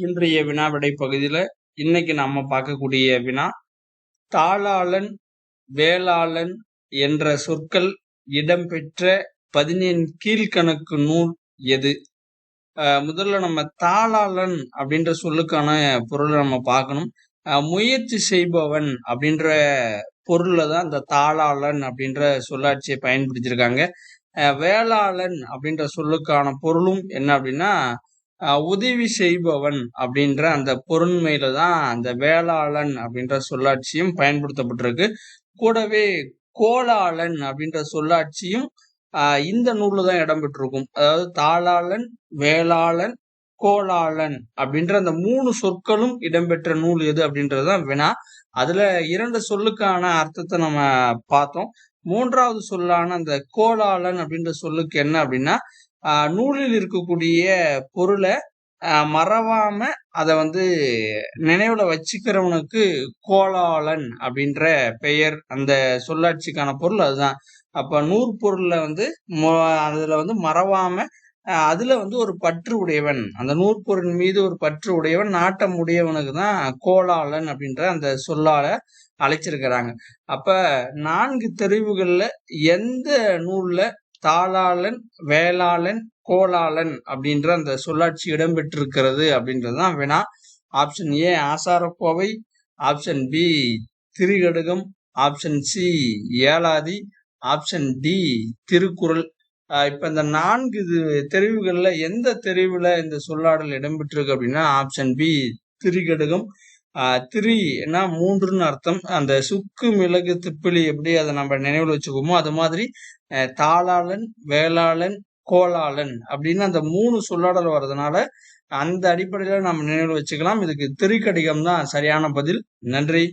இன்றைய வினா விடை பகுதியில் இன்னைக்கு நம்ம பார்க்கக்கூடிய வினா தாளாளன் வேளாளன் என்ற சொற்கள் இடம்பெற்ற பதினேழு கீழ்கணக்கு நூல் எது? முதல்ல நம்ம தாளாளன் அப்படின்ற சொல்லுக்கான பொருளை நம்ம பார்க்கணும். முயற்சி செய்பவன் அப்படின்ற பொருளில் தான் இந்த தாளாளன் அப்படின்ற சொல்லாட்சியை பயன்படுத்தியிருக்காங்க. வேளாளன் அப்படின்ற சொல்லுக்கான பொருளும் என்ன அப்படின்னா உதவி செய்பவன் அப்படின்ற அந்த பொருண்மையில தான் அந்த வேளாளன் அப்படின்ற சொல்லாட்சியும் பயன்படுத்தப்பட்டிருக்கு. கூடவே கோளாளன் அப்படின்ற சொல்லாட்சியும் ஆஹ் இந்த நூலில் தான் இடம்பெற்றிருக்கும். அதாவது தாளாளன் வேளாளன் கோளாளன் அப்படின்ற அந்த மூணு சொற்களும் இடம்பெற்ற நூல் எது அப்படின்றதுதான் வினா. அதுல இரண்டு சொல்லுக்கான அர்த்தத்தை நம்ம பார்த்தோம். மூன்றாவது சொல்லான அந்த கோளாளன் அப்படின்ற சொல்லுக்கு என்ன அப்படின்னா நூலில் இருக்கக்கூடிய பொருளை மறவாம அதை வந்து நினைவுல வச்சுக்கிறவனுக்கு கோலாளன் அப்படின்ற பெயர் அந்த சொல்லாட்சிக்கான பொருள் அதுதான். அப்ப நூற்பொருள்ல வந்து மொ- அதுல வந்து மறவாம அதுல வந்து ஒரு பற்று உடையவன் அந்த நூற்பொருள் மீது ஒரு பற்று உடையவன் நாட்டம் உடையவனுக்கு தான் கோலாளன் அப்படின்ற அந்த சொல்லால அழைச்சிருக்கிறாங்க. அப்ப நான்கு தெரிவுகள்ல எந்த நூல்ல தாளாளன் வேளாளன் கோளாளன் அப்படின்ற அந்த சொல்லாட்சி இடம்பெற்றிருக்கிறது அப்படின்றதுதான் வினா option A Acharakkovai option B Thirikadugam option C Elathi option D Thirukkural. இப்போ இப்ப இந்த நான்கு இது- தெரிவுகள்ல எந்த தெரிவுல இந்த சொல்லாடல் இடம்பெற்றிருக்கு அப்படின்னா ஆப்ஷன் பி திரிகடுகம் திரி என்ன மூன்றுன்னு அர்த்தம். அந்த சுக்கு மிளகு திப்பிலி எப்படி அதை நம்ம நினைவில் வச்சுக்குவோமோ அது மாதிரி தாளாளன் வேளாளன் கோளாளன் அப்படின்னு அந்த மூணு சொல்லாடல் வர்றதுனால அந்த அடிப்படையில் நம்ம நினைவில் வச்சுக்கலாம். இதுக்கு திரிகடிகம் தான் சரியான பதில். நன்றி.